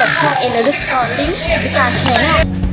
กับช่องเอเลอร์สอนลิงก์วิการแชร์แนล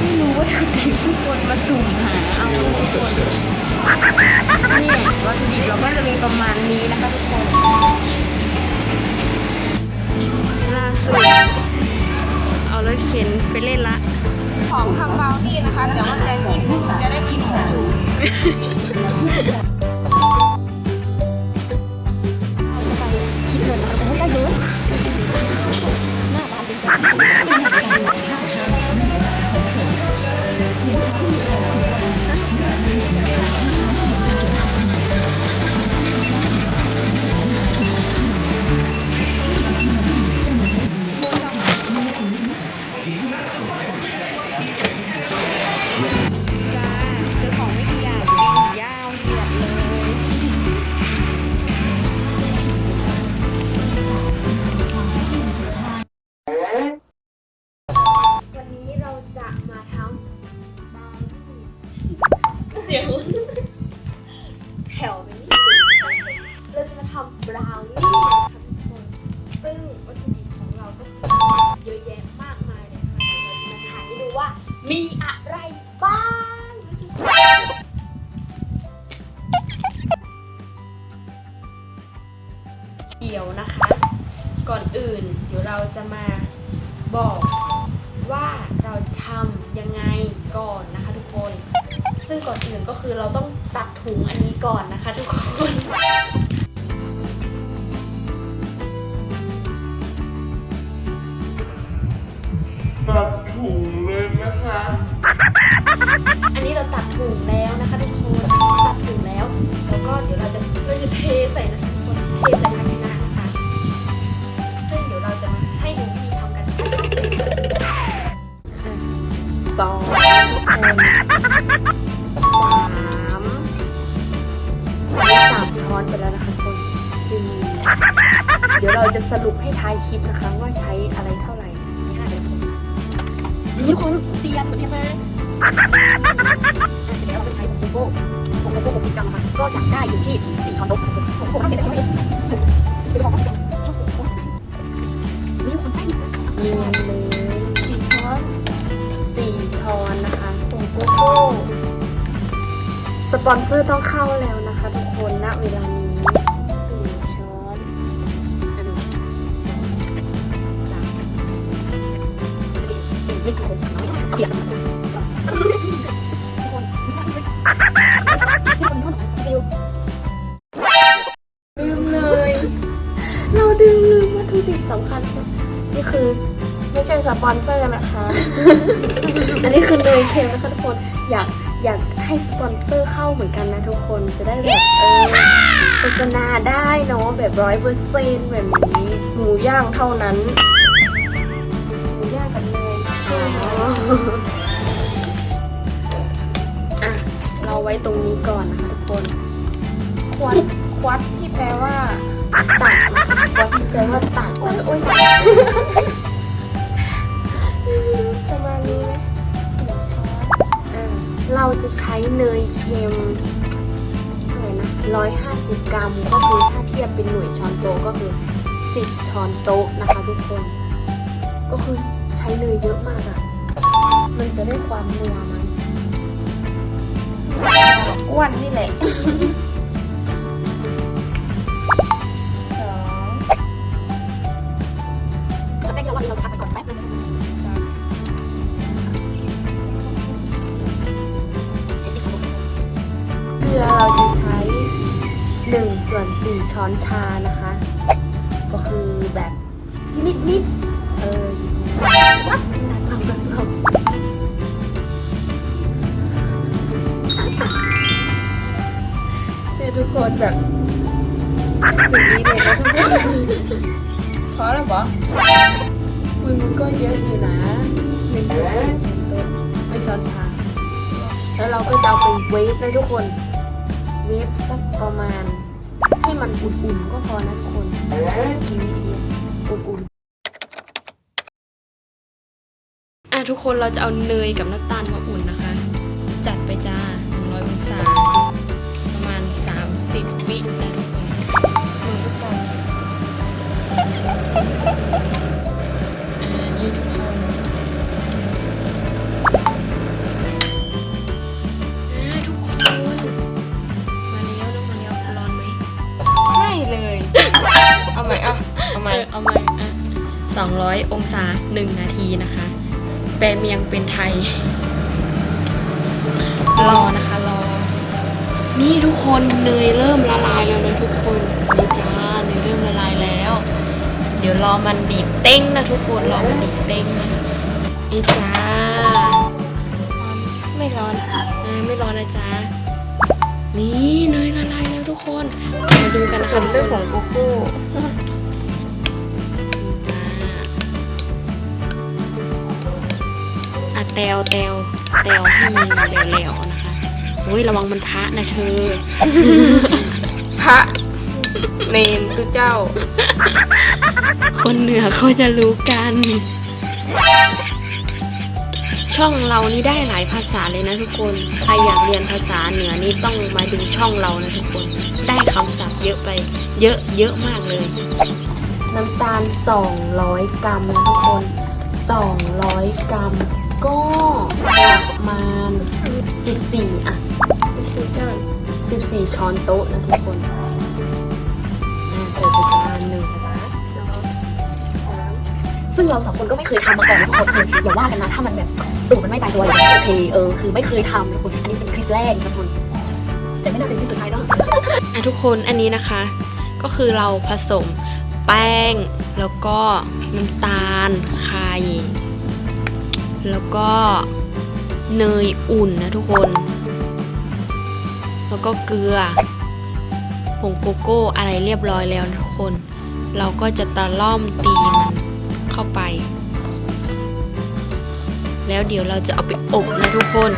ไม่รู้ว่าทำไมทุกคนมาสุ่มหาเอาทุกคนนี่วัตถุดิบเราก็จะมีประมาณนี้นะคะทุกคนล่าสุดเอารถเข็นไปเล่นละ ของทำบราวนี่นะคะเดี๋ยวมันจะกินจะได้กินของอยู่คิด เสียงแผ่วไปนิดเราจะมาทำบราวนี่นะคะทุกคนซึ่งวัตถุดิบของเราก็คือเยอะแยะมากมายเลยค่ะเดี๋ยวเราจะมาถ่ายให้ดูว่ามีอะไรบ้างเดี๋ยวนะคะ ก่อนอื่นเดี๋ยวเราจะมาบอกว่าเราจะทำยังไงก่อนนะคะทุกคน ซึ่งก่อนอื่นก็คือเราต้องตัดถุงอันนี้ก่อนนะคะทุกคนตัดถุงเลยนะคะ อันนี้เราตัดถุงแล้วนะคะทุกคนตัดถุงแล้ว แล้วก็เดี๋ยวเราจะเราจะเทใส่นะคะทุกคนเทใส่ภาชนะนะคะ ซึ่งเดี๋ยวเราจะมาให้ดูวิธีทำกันชัดๆเลยสอง ช้อนไปแล้วนะคะทุกคนสี่เดี๋ยวเราจะสรุปให้ท้ายคลิปนะคะ ว่าใช้อะไรเท่าไหร่นี่ห้าเดี๋ยวผมนี่คุณเตียนตัวนี้มาเสร็จแล้วเราก็ใช้ผงโกโก้ผงโกโก้60กรัมค่ะก็จะได้อยู่ที่สี่ช้อนโต๊ะผงโกโก้ทำเป็นแบบนี้เป็นของนี่คนแป้งนะนี่เลยสี่ช้อนสี่ช้อนนะคะผงโกโก้สปอนเซอร์ต้องเข้าแล้วนะ ณเวลานี้สี่ช้อนอันนี้สามสี่นี่คือเอาเปลี่ยนทุกคนมีอะไรด้วยทุกคนเข้าอยเร็วลืมเลย เราดึงลืมวัตถุดิบสำคัญ นี่คือไม่ใช่สปอนเซอร์นะคะ อันนี้คือเนยเค็มนะคะทุกคน อยาก อยากให้สปอนเซอร์เข้าเหมือนกันนะทุกคนจะได้แบบเออโฆษณาได้เนาะแบบร้อยเปอร์เซ็นต์แบบนี้หมูย่างเท่านั้นหมูย่างกับเนยอะเราไว้ตรงนี้ก่อนนะคะทุกคนควัดควัดที่แปลว่าตัดนะคะควัดที่แปลว่าตัดโอ้ยประมาณนี้นะ เราจะใช้เนยเค็มเท่าไหร่นะร้อยห้าสิบกรัม ก็คือถ้าเทียบเป็นหน่วยช้อนโต๊ะก็คือสิบช้อนโต๊ะนะคะทุกคน ก็คือใช้เนยเยอะมากอะมันจะได้ความนัวมันอ้วนนี่แหละ ช้อนชานะคะ ก็คือแบบนิดนิดเออวัดหนักเอาหนักเอาเนี่ยทุกคนแบบอย่างนี้เลยนะทุกคนพอแล้วปะมึงมันก็เยอะอยู่นะหนึ่งช้อนช้อนโต๊ะไม่ช้อนชา แล้วเราก็จะเอาไปเวฟนะทุกคน เวฟสักประมาณ มันอุ่นๆก็พอนะทุกคนกินดีอุ่นๆอะทุกคนเราจะเอาเนยกับน้ำตาลมาอุ่นนะคะ จัดไปจ้า100องศาประมาณ 30 วินาที 200 องศา 1 นาทีนะคะ แปลเมียงเป็นไทย รอนะคะรอ นี่ทุกคนเนยเริ่มละลายแล้วนะทุกคนนี่จ้าเนยเริ่มละลายแล้ว เดี๋ยวรอมันดีดเต้งนะทุกคนรอมันดีดเต้งนะนี่จ้า ไม่ร้อนอ่าไม่ร้อนนะจ๊ะนี่เนยละลายแล้วทุกคนมาดูกันส่วนเรื่องของโกโก้ แตวแตวแตวให้มันเหลวๆนะคะอุ้ยระวังมันพระนะเธอ พระเนนตุเจ้า คนเหนือเขาจะรู้กัน ช่องเรานี่ได้หลายภาษาเลยนะทุกคน ใครอยากเรียนภาษาเหนือนี่ต้องมาดูช่องเรานะทุกคน ได้คำศัพท์เยอะไป เยอะเยอะมากเลย น้ำตาล 200 กรัมนะทุกคน 200 กรัม ก็ประมาณ 14 อะ14 ช้อนโต๊ะนะทุกคนอ่าใส่ไปจานหนึ่งนะจ๊ะสองสามซึ่งเราสองคนก็ไม่เคยทำมาก่อนนะทุกคนคืออย่าว่ากันนะถ้ามันแบบสูตรมันไม่ตายตัวอย่างนี้โอเคเออคือไม่เคยทำนะทุกคนอันนี้เป็นคลิปแรกนะทุกคนแต่ไม่น่าเป็นคลิปสุดท้ายเนาะอะทุกคนอันนี้นะคะ ก็คือเราผสมแป้งแล้วก็น้ำตาลไข่ แล้วก็เนยอุ่นนะทุกคน แล้วก็เกลือผงโกโก้อะไรเรียบร้อยแล้วนะทุกคน เราก็จะตะล่อมตีมันเข้าไป แล้วเดี๋ยวเราจะเอาไปอบนะทุกคน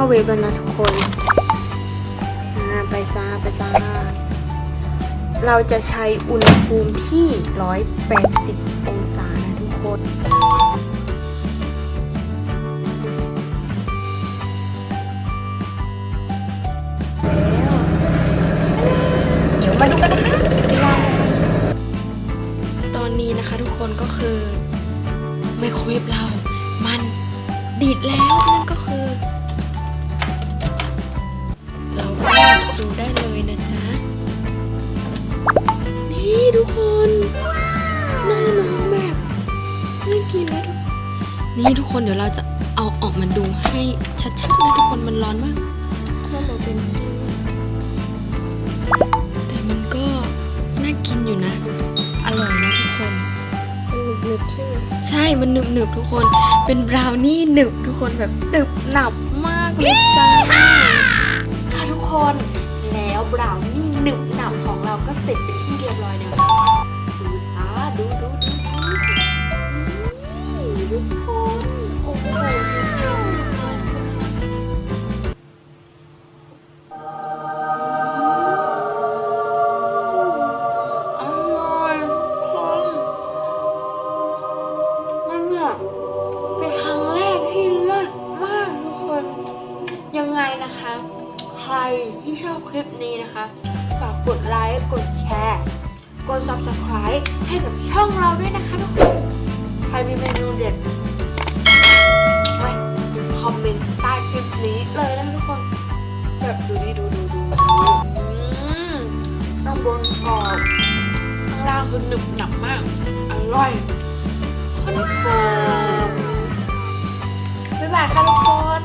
เข้าเวฟแล้วนะทุกคนไปจ้าไปจ้า เราจะใช้อุณหภูมิที่ 180 องศานะทุกคนเดี๋ยวมาดูกันนะคะตอนนี้นะคะทุกคนก็คือไมโครเวฟเรา มันดีดแล้วนั่นก็คือ ดูได้เลยนะจ๊ะ นี่ทุกคนหน้าน้องแบบน่ากินนะทุกคนนี่ทุกคนเดี๋ยวเราจะเอาออกมาดูให้ชัดๆนะทุกคนมันร้อนมากถ้าเราเป็นแต่มันก็น่ากินอยู่นะ อร่อยนะทุกคนเป็นหนึบๆใช่ไหมใช่มันหนึบหนึบๆทุกคน เป็นบราวนี่หนึบทุกคนแบบหนึบหนับมากเลยจ้า บราวนี่หนึบหนับของเราก็เสร็จเป็นที่เรียบร้อยแล้ว คลิปนี้นะคะฝากกดไลค์กดแชร์กด subscribe ให้กับช่องเราด้วยนะคะทุกคนใครมีเมนูเด็ดไว้คอมเมนต์ใต้คลิปนี้เลยนะคะทุกคน แบบดูดิดูดูดูอืมข้างบนกรอบข้างล่างคือหนึบหนับมาก อร่อยคอนเฟิร์มบ๊ายบายค่ะทุกคน